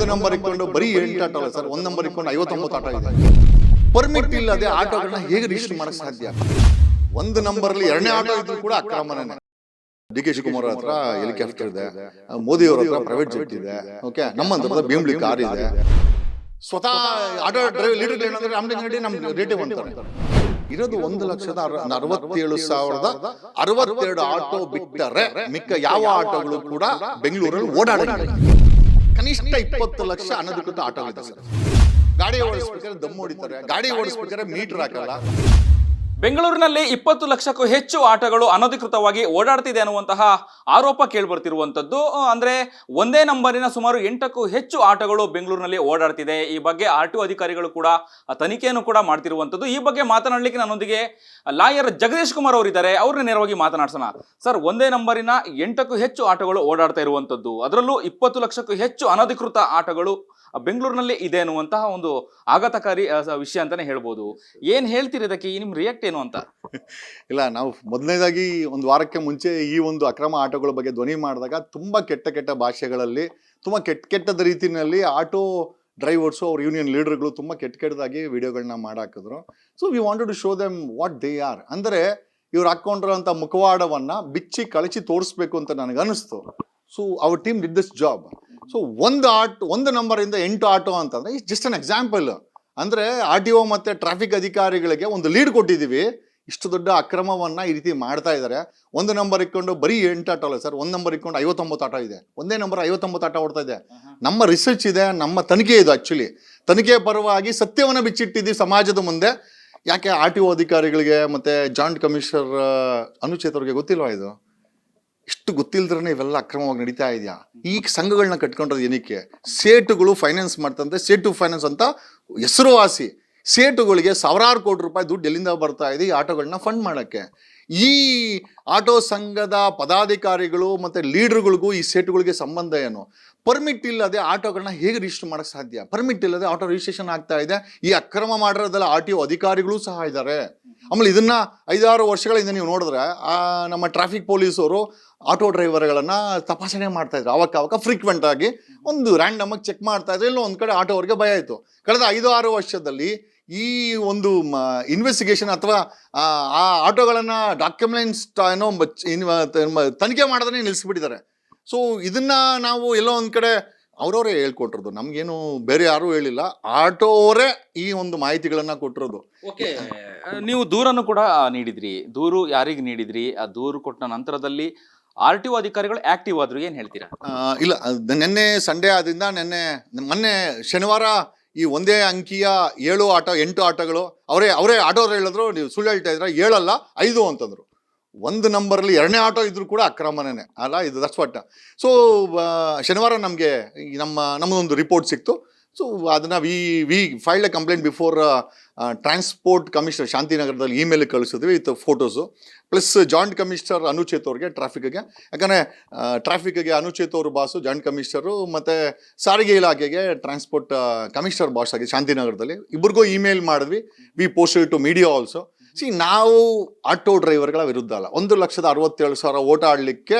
ಒಂದು ನಂಬರ್ ಇಟ್ಕೊಂಡು ಬರೀ ಎಂಟು ಆಟ ಅಲ್ಲ ಸರ್. ಒಂದು ನಂಬರ್ ಇಟ್ಕೊಂಡು ಐವತ್ತೊಂಬತ್ತು ಆಟ ಇದೆ. ಪರ್ಮಿಟ್ ಇಲ್ಲದೆ ಆಟೋಗಳನ್ನ ಹೇಗೆ ರಿಜಿಸ್ಟರ್ ಮಾಡಕ್ ಸಾಧ್ಯ? ಒಂದು ನಂಬರ್ ಅಲ್ಲಿ ಎರಡನೇ ಆಟೋ ಇದ್ರು ಕೂಡ ಅಕ್ರಮನೇ ಡಿ ಕೆ ಶಿವಕುಮಾರ್ ಹತ್ರ ಹೆಲಿಕಾಪ್ಟರ್ ಇದೆ? ಮೋದಿ ಅವ್ರ ಹತ್ರ ಪ್ರೈವೇಟ್ ಜೆಟ್ ಇದೆ. ಓಕೆ ನಮ್ಮ ಭೀಮ್ಲಿ ಕಾರ್ ಇದೆ. ಸ್ವತಃ ಆಟೋ ಡ್ರೈವ್ ಲೀಡರ್ ಏನಂದ್ರೆ ರಾಮಲಿಂಗ ನಮ್ ರೇಟಿವ್ ಅಂತಾರೆ ಇರೋದು ಒಂದು ಲಕ್ಷದ ಅರ- ಅರವತ್ತೇಳು ಸಾವಿರದ ಅರವತ್ತೆರಡು ಆಟೋ ಬಿಟ್ಟರೆ ಮಿಕ್ಕ ಯಾವ ಆಟೋಗಳು ಕೂಡ ಬೆಂಗಳೂರಲ್ಲಿ ಓಡಾಡಿಲ್ಲ ಕನಿಷ್ಠ ಇಪ್ಪತ್ತು ಲಕ್ಷ ಅನಧಿಕೃತ ಆಟೋ ಇದೆ ಸರ್. ಗಾಡಿ ಓಡಿಸ್ಬೇಕಾದ್ರೆ ದಮ್ ಹೊಡಿತಾರೆ. ಗಾಡಿ ಓಡಿಸ್ಬೇಕಾದ್ರೆ ಮೀಟರ್ ಹಾಕಲ್ಲ. ಬೆಂಗಳೂರಿನಲ್ಲಿ ಇಪ್ಪತ್ತು ಲಕ್ಷಕ್ಕೂ ಹೆಚ್ಚು ಆಟಗಳು ಅನಧಿಕೃತವಾಗಿ ಓಡಾಡ್ತಿದೆ ಅನ್ನುವಂತಹ ಆರೋಪ ಕೇಳಿಬರ್ತಿರುವಂಥದ್ದು. ಅಂದರೆ ಒಂದೇ ನಂಬರಿನ ಸುಮಾರು ಎಂಟಕ್ಕೂ ಹೆಚ್ಚು ಆಟಗಳು ಬೆಂಗಳೂರಿನಲ್ಲಿ ಓಡಾಡ್ತಿದೆ. ಈ ಬಗ್ಗೆ ಆರ್ ಟಿ ಅಧಿಕಾರಿಗಳು ಕೂಡ ತನಿಖೆಯನ್ನು ಕೂಡ ಮಾಡ್ತಿರುವಂಥದ್ದು. ಈ ಬಗ್ಗೆ ಮಾತನಾಡಲಿಕ್ಕೆ ನನ್ನೊಂದಿಗೆ ಲಾಯರ್ ಜಗದೀಶ್ ಕುಮಾರ್ ಅವರಿದ್ದಾರೆ ಅವ್ರನ್ನ ನೇರವಾಗಿ ಮಾತನಾಡ್ಸೋಣ. ಸರ್, ಒಂದೇ ನಂಬರಿನ ಎಂಟಕ್ಕೂ ಹೆಚ್ಚು ಆಟಗಳು ಓಡಾಡ್ತಾ ಇರುವಂಥದ್ದು. ಅದರಲ್ಲೂ ಇಪ್ಪತ್ತು ಲಕ್ಷಕ್ಕೂ ಹೆಚ್ಚು ಅನಧಿಕೃತ ಆಟಗಳು ಬೆಂಗಳೂರಿನಲ್ಲಿ ಇದೆ ಅನ್ನುವಂತಹ ಒಂದು ಆಘಾತಕಾರಿ ವಿಷಯ ಅಂತಾನೆ ಹೇಳ್ಬೋದು. ಏನ್ ಹೇಳ್ತೀರಿ ಇದಕ್ಕೆ? ಈ ನಿಮ್ ರಿಯಾಕ್ಟ್ ಏನು ಅಂತ? ಇಲ್ಲ, ನಾವು ಮೊದಲನೇದಾಗಿ ಒಂದು ವಾರಕ್ಕೆ ಮುಂಚೆ ಈ ಒಂದು ಅಕ್ರಮ ಆಟೋಗಳ ಬಗ್ಗೆ ಧ್ವನಿ ಮಾಡಿದಾಗ ತುಂಬಾ ಕೆಟ್ಟ ಕೆಟ್ಟ ಭಾಷೆಗಳಲ್ಲಿ, ತುಂಬಾ ಕೆಟ್ಟ ಕೆಟ್ಟದ ರೀತಿಯಲ್ಲಿ ಆಟೋ ಡ್ರೈವರ್ಸು ಅವ್ರ ಯೂನಿಯನ್ ಲೀಡರ್ಗಳು ತುಂಬ ಕೆಟ್ಟ ಕೆಟ್ಟದಾಗಿ ವಿಡಿಯೋಗಳನ್ನ ಮಾಡಾಕಿದ್ರು. So we wanted to show them what they are ಅಂದರೆ ಇವ್ರು ಹಾಕೊಂಡಿರೋಂಥ ಮುಖವಾಡವನ್ನ ಬಿಚ್ಚಿ ಕಳಚಿ ತೋರಿಸ್ಬೇಕು ಅಂತ ನನಗೆ ಅನಿಸ್ತು so our team did this job so ಒಂದು ಆಟೋ ಒಂದು ನಂಬರಿಂದ ಎಂಟು ಆಟೋ ಅಂತಂದರೆ ಇಟ್ಸ್ ಜಸ್ಟ್ ಅನ್ ಎಕ್ಸಾಂಪಲ್ ಅಂದ್ರೆ ಆರ್ ಟಿ ಒ ಮತ್ತೆ ಟ್ರಾಫಿಕ್ ಅಧಿಕಾರಿಗಳಿಗೆ ಒಂದು ಲೀಡ್ ಕೊಟ್ಟಿದ್ದೀವಿ. ಇಷ್ಟು ದೊಡ್ಡ ಅಕ್ರಮವನ್ನು ಈ ರೀತಿ ಮಾಡ್ತಾ ಇದ್ದಾರೆ. ಒಂದು ನಂಬರ್ ಇಕ್ಕೊಂಡು ಬರೀ ಎಂಟು ಆಟೋ ಅಲ್ಲ ಸರ್ ಒಂದು ನಂಬರ್ ಇಕ್ಕೊಂಡು ಐವತ್ತೊಂಬತ್ತು ಆಟೋ ಇದೆ. ಒಂದೇ ನಂಬರ್ ಐವತ್ತೊಂಬತ್ತು ಆಟೋ ಓಡ್ತಾ ಇದೆ. ನಮ್ಮ ರಿಸರ್ಚ್ ಇದೆ ನಮ್ಮ ತನಿಖೆ ಇದು ಆ್ಯಕ್ಚುಲಿ ತನಿಖೆ ಪರವಾಗಿ ಸತ್ಯವನ್ನು ಬಿಚ್ಚಿಟ್ಟಿದ್ದೀವಿ ಸಮಾಜದ ಮುಂದೆ. ಯಾಕೆ ಆರ್ ಟಿ ಒ ಅಧಿಕಾರಿಗಳಿಗೆ ಮತ್ತೆ ಜಾಯಿಂಟ್ ಕಮಿಷನರ್ ಅನುಚೇತ್ ಅವ್ರಿಗೆ ಗೊತ್ತಿಲ್ವಾ ಇದು? ಇಷ್ಟು ಗೊತ್ತಿಲ್ದ್ರೆ ಇವೆಲ್ಲ ಅಕ್ರಮವಾಗಿ ನಡೀತಾ ಇದೆಯಾ? ಈ ಸಂಘಗಳನ್ನ ಕಟ್ಕೊಂಡ್ರೆ ಏನಕ್ಕೆ? ಸೇಟುಗಳು ಫೈನಾನ್ಸ್ ಮಾಡ್ತಂತೆ ಸೇಟು ಫೈನಾನ್ಸ್ ಅಂತ ಹೆಸರುವಾಸಿ. ಸೇಟುಗಳಿಗೆ ಸಾವಿರಾರು ಕೋಟಿ ರೂಪಾಯಿ ದುಡ್ಡು ಎಲ್ಲಿಂದ ಬರ್ತಾ ಇದೆ ಈ ಆಟೋಗಳನ್ನ ಫಂಡ್ ಮಾಡೋಕ್ಕೆ? ಈ ಆಟೋ ಸಂಘದ ಪದಾಧಿಕಾರಿಗಳು ಮತ್ತು ಲೀಡರ್ಗಳಿಗೂ ಈ ಸೇಟುಗಳಿಗೆ ಸಂಬಂಧ ಏನು? ಪರ್ಮಿಟ್ ಇಲ್ಲದೆ ಆಟೋಗಳನ್ನ ಹೇಗೆ ರಿಜಿಸ್ಟರ್ ಮಾಡೋಕ್ಕೆ ಸಾಧ್ಯ? ಪರ್ಮಿಟ್ ಇಲ್ಲದೆ ಆಟೋ ರಿಜಿಸ್ಟ್ರೇಷನ್ ಆಗ್ತಾ ಇದೆ. ಈ ಅಕ್ರಮ ಮಾಡಿರೋದೆಲ್ಲ ಆರ್ ಟಿ ಒ ಅಧಿಕಾರಿಗಳು ಸಹ ಇದ್ದಾರೆ. ಆಮೇಲೆ ಇದನ್ನು ಐದಾರು ವರ್ಷಗಳಿಂದ ನೀವು ನೋಡಿದ್ರೆ ನಮ್ಮ ಟ್ರಾಫಿಕ್ ಪೊಲೀಸವರು ಆಟೋ ಡ್ರೈವರ್ಗಳನ್ನು ತಪಾಸಣೆ ಮಾಡ್ತಾ ಇದ್ರು. ಅವಾಗ ಅವಾಗ ಫ್ರೀಕ್ವೆಂಟ್ ಆಗಿ ಒಂದು ರ್ಯಾಂಡಮಾಗಿ ಚೆಕ್ ಮಾಡ್ತಾ ಇದ್ರು. ಎಲ್ಲೋ ಒಂದು ಕಡೆ ಆಟೋ ಅವ್ರಿಗೆ ಭಯ ಆಯಿತು. ಕಳೆದ ಐದು ಆರು ವರ್ಷದಲ್ಲಿ ಈ ಒಂದು ಇನ್ವೆಸ್ಟಿಗೇಷನ್ ಅಥವಾ, ಆ ಆಟೋಗಳನ್ನು ಡಾಕ್ಯುಮೆಂಟ್ಸ್ ಏನೋ ತನಿಖೆ ಮಾಡೋದನ್ನೇ ನಿಲ್ಲಿಸ್ಬಿಟ್ಟಿದ್ದಾರೆ ಸೊ ಇದನ್ನು ನಾವು ಎಲ್ಲೋ ಒಂದು ಕಡೆ ಅವ್ರವರೇ ಹೇಳ್ಕೊಟ್ಟಿರೋದು. ನಮ್ಗೇನು ಬೇರೆ ಯಾರು ಹೇಳಿಲ್ಲ. ಆಟೋ ಅವರೇ ಈ ಒಂದು ಮಾಹಿತಿಗಳನ್ನ ಕೊಟ್ಟಿರೋದು. ಓಕೆ. ನೀವು ದೂರನ್ನು ಕೂಡ ನೀಡಿದ್ರಿ. ದೂರು ಯಾರಿಗೆ ನೀಡಿದ್ರಿ? ಆ ದೂರು ಕೊಟ್ಟ ನಂತರದಲ್ಲಿ ಆರ್ ಟಿ ಒ ಅಧಿಕಾರಿಗಳು ಆಕ್ಟಿವ್ ಆದ್ರು. ಏನ್ ಹೇಳ್ತೀರಾ? ಆ, ಇಲ್ಲ ಅದ್ ನಿನ್ನೆ ಸಂಡೇ ಆದ್ರಿಂದ ನಿನ್ನೆ ಮೊನ್ನೆ ಶನಿವಾರ ಈ ಒಂದೇ ಅಂಕಿಯ ಏಳು ಆಟೋ ಎಂಟು ಆಟೋಗಳು ಅವರೇ ಅವರೇ ಆಟೋರು ಹೇಳಿದ್ರು. ನೀವು ಸುಳ್ಳು ಹೇಳ್ತಾ ಇದ್ರ ಏಳಲ್ಲ ಐದು ಅಂತಂದ್ರು. ಒಂದು ನಂಬರಲ್ಲಿ ಎರಡನೇ ಆಟೋ ಇದ್ರು ಕೂಡ ಅಕ್ರಮನೇ ಅಲ್ಲ, ಇದು ದಟ್ಸ್ ವಾಟ್ ಸೊ ಶನಿವಾರ ನಮಗೆ ನಮ್ಮ, ನಮ್ಮದೊಂದು ರಿಪೋರ್ಟ್ ಸಿಕ್ತು. ಸೊ ಅದನ್ನು we we filed a complaint before transport commissioner ಶಾಂತಿನಗರದಲ್ಲಿ email ಕಳಿಸಿದ್ವಿ with photos plus joint commissioner Anucheth ಅವ್ರಿಗೆ ಟ್ರಾಫಿಕ್ಗೆ ಯಾಕಂದರೆ ಟ್ರಾಫಿಕ್ಗೆ ಅನುಚೇತ್ ಅವರು ಬಾಸು ಜಾಯಿಂಟ್ ಕಮಿಷನರು ಮತ್ತು ಸಾರಿಗೆ ಇಲಾಖೆಗೆ ಟ್ರಾನ್ಸ್ಪೋರ್ಟ್ ಕಮಿಷನರ್ ಬಾಸ್ ಆಗಿ ಶಾಂತಿನಗರದಲ್ಲಿ. ಇಬ್ಬರಿಗೂ ಇಮೇಲ್ ಮಾಡಿದ್ವಿ. We post to media also see ನಾವು ಆಟೋ ಡ್ರೈವರ್ಗಳ ವಿರುದ್ಧ ಅಲ್ಲ. ಒಂದು ಲಕ್ಷದ ಅರವತ್ತೇಳು ಸಾವಿರ ಓಟ ಆಡಲಿಕ್ಕೆ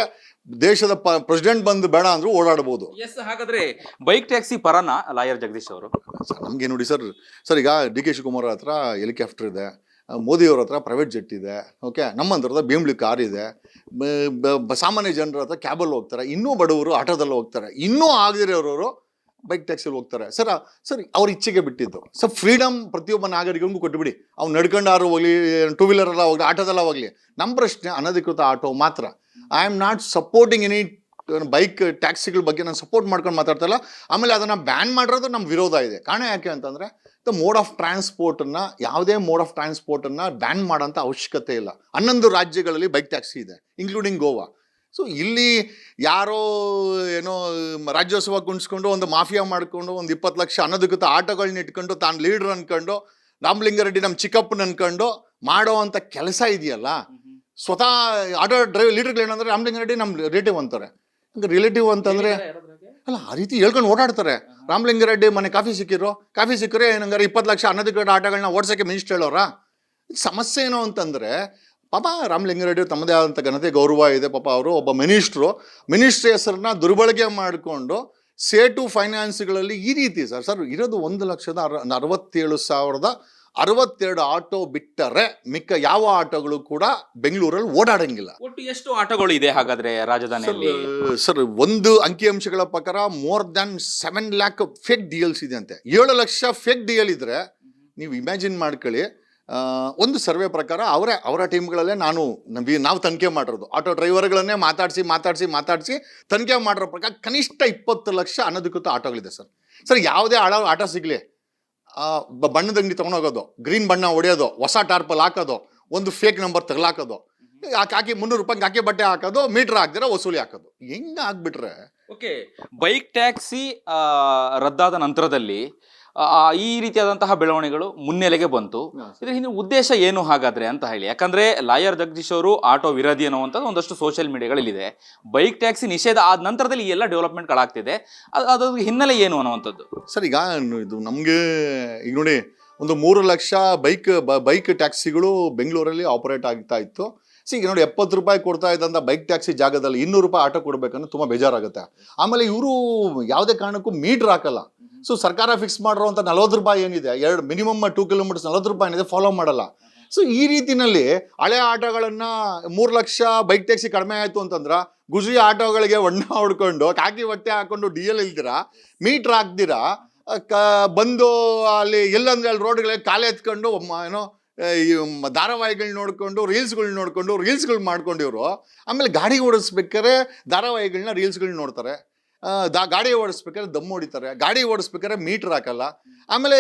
ದೇಶದ ಪ ಪ್ರೆಸಿಡೆಂಟ್ ಬಂದು ಬೇಡ ಅಂದ್ರೂ ಓಡಾಡಬಹುದು ಎಸ್ ಹಾಗಾದ್ರೆ ಬೈಕ್ ಟ್ಯಾಕ್ಸಿ ಪರನ ಲಾಯರ್ ಜಗದೀಶ್ ಅವರು? ಸರ್ ನಮ್ಗೆ ನೋಡಿ ಸರ್ ಸರ್ ಈಗ ಡಿ ಕೆ ಶಿವಕುಮಾರ್ ಹತ್ರ ಹೆಲಿಕಾಪ್ಟರ್ ಇದೆ ಆ, ಮೋದಿ ಅವ್ರ ಹತ್ರ ಪ್ರೈವೇಟ್ ಜೆಟ್ ಇದೆ ಓಕೆ ನಮ್ಮಂದ್ರ ಭೀಮ್ಲಿ ಕಾರ್ ಇದೆ. ಸಾಮಾನ್ಯ ಜನರ ಹತ್ರ ಕ್ಯಾಬಲ್ಲಿ ಹೋಗ್ತಾರೆ ಇನ್ನೂ ಬಡವರು ಆಟೋದಲ್ಲಿ ಹೋಗ್ತಾರೆ. ಇನ್ನೂ ಆಗದಿರೋರು ಬೈಕ್ ಟ್ಯಾಕ್ಸಿಲಿ ಹೋಗ್ತಾರೆ. ಸರ್ ಸರ್, ಅವ್ರ ಇಚ್ಛೆಗೆ ಬಿಟ್ಟಿದ್ದು. ಸರ್ ಫ್ರೀಡಮ್ ಪ್ರತಿಯೊಬ್ಬ ನಾಗರಿಕನಿಗೂ ಕೊಟ್ಟುಬಿಡಿ ಅವ್ನು ನಡ್ಕೊಂಡಾರು ಹೋಗಲಿ ಟೂ ವೀಲರ್ ಎಲ್ಲ ಹೋಗಲಿ, ಆಟೋದೆಲ್ಲ ಹೋಗ್ಲಿ. ನಮ್ಮ ಪ್ರಶ್ನೆ ಅನಧಿಕೃತ ಆಟೋ ಮಾತ್ರ. I am not supporting any bike ಟ್ಯಾಕ್ಸಿಗಳ ಬಗ್ಗೆ ನಾನು ಸಪೋರ್ಟ್ ಮಾಡ್ಕೊಂಡು ಮಾತಾಡ್ತಲ್ಲ ಆಮೇಲೆ ಅದನ್ನು ಬ್ಯಾನ್ ಮಾಡಿರೋದು ನಮ್ಮ ವಿರೋಧ ಇದೆ. ಕಾರಣ ಯಾಕೆ ಅಂತಂದರೆ ದ ಮೋಡ್ ಆಫ್ ಟ್ರಾನ್ಸ್ಪೋರ್ಟನ್ನು ಯಾವುದೇ ಮೋಡ್ ಆಫ್ ಟ್ರಾನ್ಸ್ಪೋರ್ಟನ್ನು ಬ್ಯಾನ್ ಮಾಡೋಂಥ ಅವಶ್ಯಕತೆ ಇಲ್ಲ. ಹನ್ನೊಂದು ರಾಜ್ಯಗಳಲ್ಲಿ ಬೈಕ್ ಟ್ಯಾಕ್ಸಿ ಇದೆ ಇನ್ಕ್ಲೂಡಿಂಗ್ ಗೋವಾ ಸೊ ಇಲ್ಲಿ ಯಾರೋ ಏನೋ ರಾಜ್ಯೋತ್ಸವ ಗುಣಿಸ್ಕೊಂಡು ಒಂದು ಮಾಫಿಯಾ ಮಾಡಿಕೊಂಡು ಒಂದು ಇಪ್ಪತ್ತು ಲಕ್ಷ ಅನಧಿಕೃತ ಆಟೋಗಳನ್ನ ಇಟ್ಕೊಂಡು ತಾನು ಲೀಡರ್ ಅನ್ಕೊಂಡು ರಾಮಲಿಂಗಾರೆಡ್ಡಿ ನಮ್ಮ ಚಿಕ್ಕಪ್ಪನ ಅನ್ಕೊಂಡು ಮಾಡೋ ಅಂಥ ಕೆಲಸ ಇದೆಯಲ್ಲ? ಸ್ವತಃ ಆಟೋ ಡ್ರೈವ್ ಲೀಡರ್ಗಳು ಏನಂದ್ರೆ ರಾಮಲಿಂಗಾರೆಡ್ಡಿ ನಮ್ಮ ರಿಲೇಟಿವ್ ಅಂತಾರೆ. ರಿಲೇಟಿವ್ ಅಂತಂದ್ರೆ ಅಲ್ಲ ಆ ರೀತಿ ಹೇಳ್ಕೊಂಡು ಓಡಾಡ್ತಾರೆ. ರಾಮಲಿಂಗಾರೆಡ್ಡಿ ಮನೆ ಕಾಫಿ ಸಿಕ್ಕಿರೋ ಕಾಫಿ ಸಿಕ್ಕರೆ ಏನಂಗಾರೆ ಇಪ್ಪತ್ತು ಲಕ್ಷ ಅನಧಿಕೃತ ಆಟಗಳನ್ನ ಓಡ್ಸೋಕ್ಕೆ ಮಿನಿಸ್ಟರ್ ಹೇಳೋರಾ ಸಮಸ್ಯೆ ಏನು ಅಂತಂದ್ರೆ ಪಾಪ ರಾಮಲಿಂಗಾರೆಡ್ಡಿ ತಮ್ಮದೇ ಆದಂಥ ಘನತೆ ಗೌರವ ಇದೆ. ಪಾಪ ಅವರು ಒಬ್ಬ ಮಿನಿಸ್ಟ್ರು. ಮಿನಿಸ್ಟ್ರ್ ಹೆಸರನ್ನ ದುರ್ಬಳಕೆ ಮಾಡಿಕೊಂಡು ಸೇಟು ಫೈನಾನ್ಸ್ಗಳಲ್ಲಿ ಈ ರೀತಿ ಸರ್ ಸರ್ ಇರೋದು ಒಂದು ಲಕ್ಷದ ಅರ ಅರವತ್ತೇಳು ಸಾವಿರದ ಅರವತ್ತೆರಡು ಆಟೋ ಬಿಟ್ಟರೆ ಮಿಕ್ಕ ಯಾವ ಆಟೋಗಳು ಕೂಡ ಬೆಂಗಳೂರಲ್ಲಿ ಓಡಾಡಂಗಿಲ್ಲ. ಒಟ್ಟು ಎಷ್ಟು ಆಟೋಗಳು ಇದೆ ಹಾಗಾದ್ರೆ ರಾಜಧಾನಿಯಲ್ಲಿ? ಸರ್ ಒಂದು ಅಂಕಿಅಂಶಗಳ ಪ್ರಕಾರ more than seven lakh fake DLs ಇದೆ ಅಂತೆ ಏಳು ಲಕ್ಷ ಫೇಕ್ ಡಿಯಲ್ ಇದ್ರೆ ನೀವು ಇಮ್ಯಾಜಿನ್ ಮಾಡ್ಕೊಳ್ಳಿ. ಒಂದು ಸರ್ವೆ ಪ್ರಕಾರ ಅವರೇ ಅವರ ಟೀಮ್ಗಳಲ್ಲೇ ನಾನು ನಂಬಿ ನಾವು ತನಿಖೆ ಮಾಡಿರೋದು. ಆಟೋ ಡ್ರೈವರ್ಗಳನ್ನೇ ಮಾತಾಡಿಸಿ ಮಾತಾಡಿಸಿ ಮಾತಾಡಿಸಿ ತನಿಖೆ ಮಾಡಿರೋ ಪ್ರಕಾರ ಕನಿಷ್ಠ ಇಪ್ಪತ್ತು ಲಕ್ಷ ಅನಧಿಕೃತ ಆಟೋಗಳಿದೆ ಸರ್. ಸರ್ ಯಾವುದೇ ಆಳ ಆಟೋ ಸಿಗಲಿ ಬಣ್ಣದ ಅಂಗಡಿ ತೊಗೊಂಡೋಗೋದು ಗ್ರೀನ್ ಬಣ್ಣ ಹೊಡೆಯೋದು ಹೊಸ ಟಾರ್ಪಲ್ ಹಾಕೋದು ಒಂದು ಫೇಕ್ ನಂಬರ್ ತಗಲಾಕೋದು ಯಾಕೆ ಹಾಕಿ ಮುನ್ನೂರು ರೂಪಾಯಿಗೆ ಹಾಕಿ ಬಟ್ಟೆ ಹಾಕೋದು ಮೀಟರ್ ಹಾಕ್ದಿರ ವಸೂಲಿ ಹಾಕೋದು. ಹೆಂಗೆ ಆಗ್ಬಿಟ್ರೆ ಓಕೆ ಬೈಕ್ ಟ್ಯಾಕ್ಸಿ ರದ್ದಾದ ನಂತರದಲ್ಲಿ ಈ ರೀತಿಯಾದಂತಹ ಬೆಳವಣಿಗೆಗಳು ಮುನ್ನೆಲೆಗೆ ಬಂತು. ಇದ್ರ ಹಿಂದಿನ ಉದ್ದೇಶ ಏನು ಹಾಗಾದ್ರೆ ಅಂತ ಹೇಳಿ. ಯಾಕಂದ್ರೆ ಲಾಯರ್ ಜಗದೀಶ್ ಅವರು ಆಟೋ ವಿರೋಧಿ ಅನ್ನುವಂಥದ್ದು ಒಂದಷ್ಟು ಸೋಷಿಯಲ್ ಮೀಡಿಯಾಗಳಲ್ಲಿದೆ ಬೈಕ್ ಟ್ಯಾಕ್ಸಿ ನಿಷೇಧ ಆದ ನಂತರದಲ್ಲಿ ಈ ಎಲ್ಲ ಡೆವಲಪ್ಮೆಂಟ್ಗಳಾಗ್ತಿದೆ. ಅದು ಅದ್ರ ಹಿನ್ನೆಲೆ ಏನು ಅನ್ನುವಂಥದ್ದು? ಸರ್ ಈಗ ಇದು ನಮಗೆ ಈಗ ನೋಡಿ ಒಂದು ಮೂರು ಲಕ್ಷ ಬೈಕ್ ಬೈಕ್ ಟ್ಯಾಕ್ಸಿಗಳು ಬೆಂಗಳೂರಲ್ಲಿ ಆಪರೇಟ್ ಆಗ್ತಾ ಇತ್ತು. ಸಿ ಈಗ ನೋಡಿ ಎಪ್ಪತ್ತು ರೂಪಾಯಿ ಕೊಡ್ತಾ ಇದ್ದಂಥ ಬೈಕ್ ಟ್ಯಾಕ್ಸಿ ಜಾಗದಲ್ಲಿ ಇನ್ನೂರು ರೂಪಾಯಿ ಆಟೋ ಕೊಡಬೇಕಂದ್ರೆ ತುಂಬ ಬೇಜಾರಾಗುತ್ತೆ. ಆಮೇಲೆ ಇವರು ಯಾವುದೇ ಕಾರಣಕ್ಕೂ ಮೀಟ್ರ್ ಹಾಕಲ್ಲ. ಸೊ ಸರ್ಕಾರ ಫಿಕ್ಸ್ ಮಾಡಿರುವಂಥ ನಲವತ್ತು ರೂಪಾಯಿ ಏನಿದೆ? ಎರಡು ಮಿನಿಮಮ್ ಟೂ ಕಿಲೋಮೀಟರ್ಸ್ ನಲವತ್ತು ರೂಪಾಯಿ ಏನಿದೆ ಫಾಲೋ ಮಾಡಲ್ಲ. ಸೊ ಈ ರೀತಿಯಲ್ಲಿ ಹಳೆ ಆಟೋಗಳನ್ನು ಮೂರು ಲಕ್ಷ ಬೈಕ್ ಟ್ಯಾಕ್ಸಿ ಕಡಿಮೆ ಆಯಿತು ಅಂತಂದ್ರೆ ಗುಜರಿ ಆಟೋಗಳಿಗೆ ಒಣ್ಣ ಹೊಡ್ಕೊಂಡು, ಕಾಕಿ ಬಟ್ಟೆ ಹಾಕೊಂಡು ಡಿ ಎಲ್ ಇಲ್ದಿರ ಮೀಟ್ರ್ ಹಾಕ್ದಿರಾ, ಕ, ಬಂದು ಅಲ್ಲಿ ಎಲ್ಲಂದ್ರೆ ಅಲ್ಲಿ ರೋಡ್ಗಳಿಗೆ ಕಾಲು ಎತ್ಕೊಂಡು ಏನೋ ಈ ಧಾರಾವಾಹಿಗಳು ನೋಡ್ಕೊಂಡು ರೀಲ್ಸ್ಗಳು ನೋಡ್ಕೊಂಡು ರೀಲ್ಸ್ಗಳು ಮಾಡ್ಕೊಂಡಿವ್ರು. ಆಮೇಲೆ ಗಾಡಿ ಓಡಿಸ್ಬೇಕಾದ್ರೆ ಧಾರಾವಾಹಿಗಳನ್ನ ರೀಲ್ಸ್ಗಳು ನೋಡ್ತಾರೆ. ದಾ, ಗಾಡಿ ಓಡಿಸ್ಬೇಕಾದ್ರೆ ದಮ್ ಹೊಡಿತಾರೆ. ಗಾಡಿ ಓಡಿಸ್ಬೇಕಾದ್ರೆ ಮೀಟ್ರ್ ಹಾಕಲ್ಲ. ಆಮೇಲೆ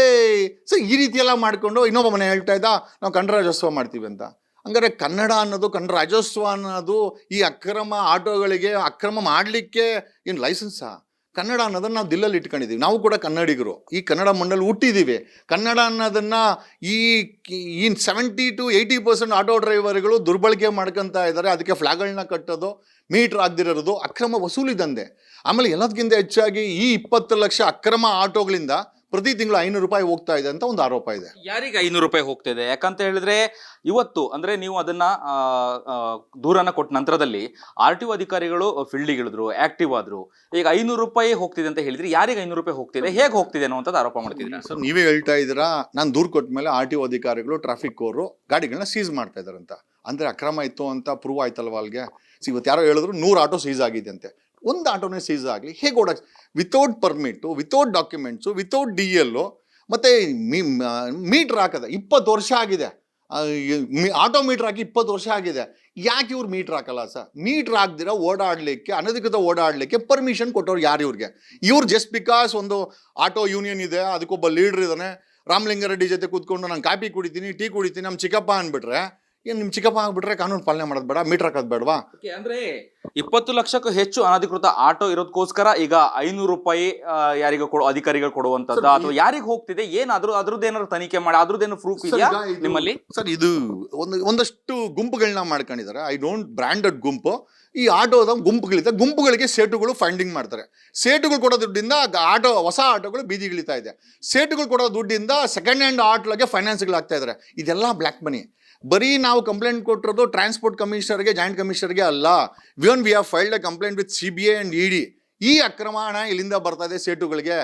ಸೊ ಈ ರೀತಿ ಎಲ್ಲ ಮಾಡಿಕೊಂಡು ಇನ್ನೊಬ್ಬ ಮನೆ ಹೇಳ್ತಾ ಇದ್ದ, ನಾವು ಕನ್ನಡ ರಾಜ್ಯೋತ್ಸವ ಮಾಡ್ತೀವಿ ಅಂತ. ಹಂಗಾರೆ ಕನ್ನಡ ಅನ್ನೋದು ಕನ್ನಡ ರಾಜ್ಯೋತ್ಸವ ಅನ್ನೋದು ಈ ಅಕ್ರಮ ಆಟೋಗಳಿಗೆ ಅಕ್ರಮ ಮಾಡಲಿಕ್ಕೆ ಏನು ಲೈಸೆನ್ಸಾ ಕನ್ನಡ ಅನ್ನೋದನ್ನು ನಾವು ದಿಲ್ಲಲ್ಲಿ ಇಟ್ಕೊಂಡಿದ್ದೀವಿ ನಾವು ಕೂಡ ಕನ್ನಡಿಗರು. ಈ ಕನ್ನಡ ಮಣ್ಣಲ್ಲಿ ಹುಟ್ಟಿದ್ದೀವಿ ಕನ್ನಡ ಅನ್ನೋದನ್ನು ಈ ಈ seventy to eighty percent auto ಡ್ರೈವರ್ಗಳು ದುರ್ಬಳಕೆ ಮಾಡ್ಕೊತಾ ಇದ್ದಾರೆ ಅದಕ್ಕೆ ಫ್ಲಾಗ್ಗಳನ್ನ ಕಟ್ಟೋದು ಮೀಟ್ರ್ ಆಗದಿರೋದು ಅಕ್ರಮ ವಸೂಲಿ ದಂಧೆ. ಆಮೇಲೆ ಎಲ್ಲದಕ್ಕಿಂತ ಹೆಚ್ಚಾಗಿ ಈ ಇಪ್ಪತ್ತು ಲಕ್ಷ ಅಕ್ರಮ ಆಟೋಗಳಿಂದ ಪ್ರತಿ ತಿಂಗಳು ಐನೂರು ರೂಪಾಯಿ ಹೋಗ್ತಾ ಇದೆ ಅಂತ ಒಂದು ಆರೋಪ ಇದೆ. ಯಾರಿಗೆ ಐನೂರು ರೂಪಾಯಿ ಹೋಗ್ತಾ ಇದೆ? ಯಾಕಂತ ಹೇಳಿದ್ರೆ ಇವತ್ತು ಅಂದ್ರೆ ನೀವು ಅದನ್ನ ಆ, ಆ, ದೂರನ್ನ ಕೊಟ್ಟ ನಂತರದಲ್ಲಿ ಆರ್ ಟಿ ಒ ಅಧಿಕಾರಿಗಳು ಫೀಲ್ಡಿಗೆ ಇಳಿದ್ರು ಆಕ್ಟಿವ್ ಆದ್ರು. ಈಗ ಐನೂರು ರೂಪಾಯಿ ಹೋಗ್ತಿದೆ ಅಂತ ಹೇಳಿದ್ರೆ ಯಾರಿಗೆ ಐನೂರು ರೂಪಾಯಿ ಹೋಗ್ತಿದೆ? ಹೇಗೆ ಹೋಗ್ತಿದೆ ಅನ್ನುವಂಥದ್ದು ಆರೋಪ ಮಾಡ್ತಿದ್ದೀರಾ? ಸರ್ ನೀವೇ ಹೇಳ್ತಾ ಇದ್ದೀರಾ ನಾನು ದೂರು ಕೊಟ್ಟ ಮೇಲೆ ಆರ್ ಟಿ ಒ ಅಧಿಕಾರಿಗಳು ಟ್ರಾಫಿಕ್ ಅವರು ಗಾಡಿಗಳನ್ನ ಸೀಸ್ ಮಾಡ್ತಾ ಇದ್ದಾರೆ ಅಂತ ಅಂದ್ರೆ ಅಕ್ರಮ ಇತ್ತು ಅಂತ ಪ್ರೂವ್ ಆಯ್ತಲ್ವಾ ಅಲ್ಗೆ? ಇವತ್ತು ಯಾರೋ ಹೇಳಿದ್ರು ನೂರು ಆಟೋ ಸೀಸ್ ಆಗಿದೆ ಅಂತೆ ಒಂದು ಆಟೋನೇ ಸೀಸ್ ಆಗಲಿ, ಹೇಗೆ ಓಡಕ್ without permit without documents without D L ಮತ್ತು ಮೀಟ್ರ್ ಹಾಕದೆ, ಇಪ್ಪತ್ತು ವರ್ಷ ಆಗಿದೆ. ಆಟೋ ಮೀಟ್ರ್ ಹಾಕಿ ಇಪ್ಪತ್ತು ವರ್ಷ ಆಗಿದೆ. ಯಾಕೆ ಇವ್ರು ಮೀಟ್ರ್ ಹಾಕಲ್ಲ ಸರ್? ಮೀಟ್ರ್ ಹಾಕ್ದಿರ ಓಡಾಡಲಿಕ್ಕೆ, ಅನಧಿಕೃತ ಓಡಾಡಲಿಕ್ಕೆ ಪರ್ಮಿಷನ್ ಕೊಟ್ಟವ್ರು ಯಾರು ಇವ್ರಿಗೆ? ಇವ್ರು ಜಸ್ಟ್ ಬಿಕಾಸ್ ಒಂದು ಆಟೋ ಯೂನಿಯನ್ ಇದೆ, ಅದಕ್ಕೊಬ್ಬ ಲೀಡ್ರ್ ಇದ್ದಾನೆ ರಾಮಲಿಂಗಾರೆಡ್ಡಿ ಜೊತೆ ಕೂತ್ಕೊಂಡು ನಾನು ಕಾಫಿ ಕುಡಿತೀನಿ, ಟೀ ಕುಡಿತೀನಿ ನಮ್ಮ ಚಿಕ್ಕಪ್ಪ ಅಂದ್ಬಿಟ್ರೆ ಏನು ನಿಮ್ಮ ಚಿಕ್ಕಪ್ಪ ಆಗ್ಬಿಟ್ರೆ ಕಾನೂನು ಪಾಲನೆ ಮಾಡೋದು ಬೇಡ ಮೀಟರ್ ಹಾಕೋದು ಬೇಡವಾ? ಅಂದ್ರೆ ಇಪ್ಪತ್ತು ಲಕ್ಷಕ್ಕೂ ಹೆಚ್ಚು ಅನಧಿಕೃತ ಆಟೋ ಇರೋದಕ್ಕೋಸ್ಕರ ಈಗ ಐನೂರು ರೂಪಾಯಿ ಯಾರಿಗ ಕೊಡೋ ಅಧಿಕಾರಿಗಳು ಕೊಡುವಂತದ್ದು ಅಥವಾ ಯಾರಿಗೆ ಹೋಗ್ತಿದೆ? ಏನಾದ್ರೂ ಅದ್ರದ್ದು ಏನಾದ್ರು ತನಿಖೆ ಮಾಡಿ ಅದ್ರದ್ದೇನು ಪ್ರೂಫ್ ಇದೆಯಾ ನಿಮ್ಮಲ್ಲಿ? ಸರ್ ಇದು ಒಂದು ಒಂದಷ್ಟು ಗುಂಪುಗಳನ್ನ ಮಾಡ್ಕೊಂಡಿದ್ದಾರೆ. ಐ ಡೋಂಟ್ ಬ್ರ್ಯಾಂಡೆಡ್ ಗುಂಪು. ಈ ಆಟೋದ ಗುಂಪುಗಳಿದೆ. ಗುಂಪುಗಳಿಗೆ ಸೇಟುಗಳು ಫಂಡಿಂಗ್ ಮಾಡ್ತಾರೆ. ಸೇಟುಗಳು ಕೊಡೋ ದುಡ್ಡಿಂದ ಆಟೋ ಹೊಸ ಆಟೋಗಳು ಬೀದಿಗಿಳಿತಾ ಇದೆ. ಸೇಟುಗಳು ಕೊಡೋ ದುಡ್ಡಿಂದ ಸೆಕೆಂಡ್ ಹ್ಯಾಂಡ್ ಆಟೋಗೆ ಫೈನಾನ್ಸ್ಗಳಾಗ್ತಾ ಇದ್ದಾರೆ ಇದೆಲ್ಲ ಬ್ಲ್ಯಾಕ್ ಮನಿ ಬರೀ ನಾವು ಕಂಪ್ಲೇಂಟ್ ಕೊಟ್ಟಿರೋದು ಟ್ರಾನ್ಸ್ಪೋರ್ಟ್ ಕಮಿಷನರ್ಗೆ ಜಾಯಿಂಟ್ ಕಮಿಷನರ್ಗೆ ಅಲ್ಲ. When we have filed a complaint with C B I E D ಈ ಅಕ್ರಮಣ ಇಲ್ಲಿಂದ ಬರ್ತಾ ಇದೆ ಸೇಟುಗಳಿಗೆ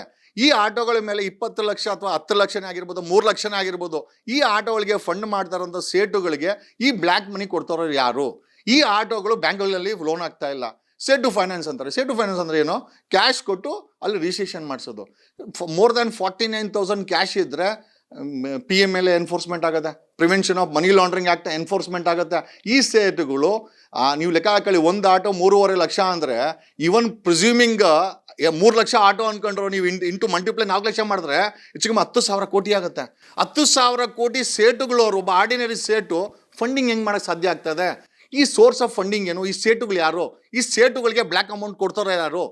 ಈ ಆಟೋಗಳ ಮೇಲೆ ಇಪ್ಪತ್ತು ಲಕ್ಷ ಅಥವಾ ಹತ್ತು ಲಕ್ಷನೇ ಆಗಿರ್ಬೋದು, ಮೂರು ಲಕ್ಷನೇ ಆಗಿರ್ಬೋದು, ಈ ಆಟೋಗಳಿಗೆ ಫಂಡ್ ಮಾಡ್ತಾ ಇರೋಂಥ ಸೇಟುಗಳಿಗೆ ಈ ಬ್ಲ್ಯಾಕ್ ಮನಿ ಕೊಡ್ತಾರೋ ಯಾರು? ಈ ಆಟೋಗಳು ಬ್ಯಾಂಕ್ಗಳಲ್ಲಿ ಲೋನ್ ಆಗ್ತಾ ಇಲ್ಲ. ಸೇಟು ಫೈನಾನ್ಸ್ ಅಂತಾರೆ. ಸೇಟು ಫೈನಾನ್ಸ್ ಅಂದರೆ ಏನು? ಕ್ಯಾಶ್ ಕೊಟ್ಟು ಅಲ್ಲಿ ರಿಜಿಸ್ಟ್ರೇಷನ್ ಮಾಡಿಸೋದು. More than forty nine thousand cash ಇದ್ದರೆ ಪಿ ಎಂ ಎಲ್ ಎನ್ಫೋರ್ಸ್ಮೆಂಟ್ ಆಗುತ್ತೆ prevention of money laundering act enforcement ಆಗುತ್ತೆ? ಈ ಸೇಟುಗಳು ನೀವು ಲೆಕ್ಕ ಹಾಕೊಳ್ಳಿ ಒಂದು ಆಟೋ ಮೂರುವರೆ ಲಕ್ಷ ಅಂದರೆ ಇವನ್ ಪ್ರಿಸ್ಯೂಮಿಂಗ್ ಮೂರು ಲಕ್ಷ ಆಟೋ ಅನ್ಕೊಂಡ್ರು ನೀವು ಇಂಟು ಇಂಟು ಮಲ್ಟಿಪ್ಲೈ ನಾಲ್ಕು ಲಕ್ಷ ಮಾಡಿದ್ರೆ ಹೆಚ್ಚು ಕಮ್ಮಿ ಹತ್ತು ಸಾವಿರ ಕೋಟಿ ಆಗುತ್ತೆ. ಹತ್ತು ಸಾವಿರ ಕೋಟಿ ಸೇಟುಗಳು ಅವರು ಒಬ್ಬ ಆರ್ಡಿನರಿ ಸೇಟು ಫಂಡಿಂಗ್ ಹೆಂಗೆ ಮಾಡೋಕ್ಕೆ ಸಾಧ್ಯ ಆಗ್ತದೆ? ಈ ಸೋರ್ಸ್ ಆಫ್ ಫಂಡಿಂಗ್ ಏನು? ಈ ಸೇಟುಗಳು ಯಾರು? ಈ ಸೇಟುಗಳಿಗೆ ಬ್ಲ್ಯಾಕ್ ಅಮೌಂಟ್ ಕೊಡ್ತಾರೋ ಯಾರು?